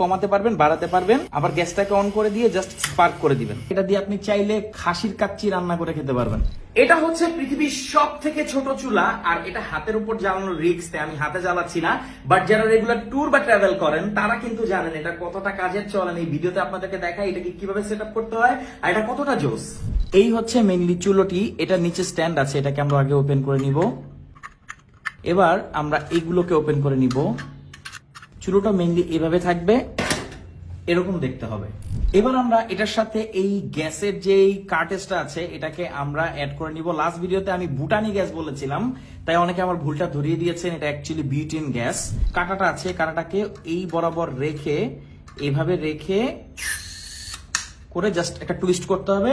কমাতে পারবেন বাড়াতে পারবেন আবার গ্যাসটাকে অন করে দিয়ে জাস্ট স্পার্ক করে দিবেন। এটা দিয়ে আপনি চাইলে খাসির কাচ্চি রান্না করে খেতে পারবেন। এটা হচ্ছে পৃথিবীর সব থেকে ছোট চুলা আর এটা হাতের উপর জ্বালানোর রিক্স আমি হাতে জ্বালাচ্ছি না। বাট যারা রেগুলার ট্যুর বা ট্রাভেল করেন তারা কিন্তু জানেন এটা কতটা কাজের চলেন এই ভিডিওতে আপনাদেরকে দেখাই এটাকে কীভাবে সেট করতে হয় আর এটা কতটা জোস। এই হচ্ছে মেইনলি চুলোটি এটা নিচে স্ট্যান্ড আছে এটাকে আমরা আগে ওপেন করে নিব। এবার আমরা এইগুলোকে ওপেন করে নিব। চুলোটা মেনলি এভাবে থাকবে, এরকম দেখতে হবে। এবার আমরা এটার সাথে এই গ্যাসের যে কার্টেজটা আছে, এটাকে আমরা অ্যাড করে নিব। লাস্ট ভিডিওতে আমি ভুটানি গ্যাস বলেছিলাম, তাই অনেকে আমার ভুলটা ধরিয়ে দিয়েছেন, এটা অ্যাকচুয়ালি বিউটিন গ্যাস। কাঁটাটা আছে, কাঁটাটাকে এই বরাবর রেখে এইভাবে রেখে করে জাস্ট একটা টুইস্ট করতে হবে।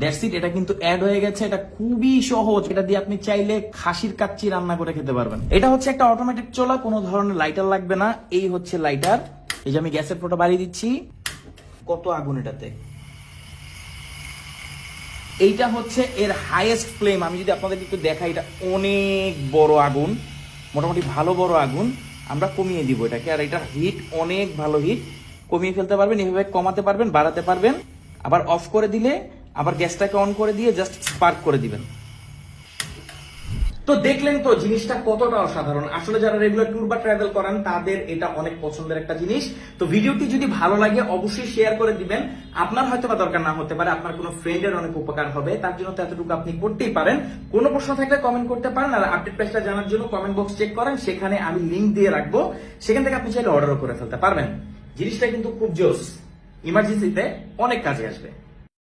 দ্যাটস ইট এটা কিন্তু অ্যাড হয়ে গেছে, এটা খুবই সহজ। এটা দিয়ে আপনি চাইলে খাসির কাচ্চি রান্না করে খেতে পারবেন। এটা হচ্ছে একটা অটোমেটিক চলা, কোনো ধরনের লাইটার লাগবে না। এই হচ্ছে লাইটার এই যে আমি গ্যাসের ফটো বাড়িয়ে দিচ্ছি। কত আগুন এটাতে? এইটা হচ্ছে এর হাইয়েস্ট ফ্লেম আমি যদি আপনাদের একটু দেখাই, এটা অনেক বড় আগুন, মোটামুটি ভালো বড় আগুন। আমরা কমিয়ে দিব এটাকে, আর এটা হিট অনেক ভালো হিট কমিয়ে ফেলতে পারবেন, এভাবে কমাতে পারবেন, বাড়াতে পারবেন। আবার অফ করে দিলে আবার গ্যাসটাকে অন করে দিয়ে জাস্ট স্পার্ক করে দিবেন। তো দেখলেন তো জিনিসটা কতটা অসাধারণ। আসলে যারা রেগুলার ট্যুর বা ট্রাভেল করেন, তাদের এটা অনেক পছন্দের একটা জিনিস। তো ভিডিওটি যদি ভালো লাগে, অবশ্যই শেয়ার করে দিবেন। আপনার হয়তো বা দরকার না হতে পারে, আপনার কোনো ফ্রেন্ডের অনেক উপকার হবে। তার জন্য তো এতটুকু আপনি করতেই পারেন। কোনো প্রশ্ন থাকলে কমেন্ট করতে পারেন, আর আপডেট প্রাইসটা জানার জন্য কমেন্ট বক্স চেক করেন। সেখানে আমি লিঙ্ক দিয়ে রাখব। সেখান থেকে আপনি চাইলে অর্ডারও করে ফেলতে পারবেন। জিনিসটা কিন্তু খুব জোস। ইমার্জেন্সিতে অনেক কাজে আসবে।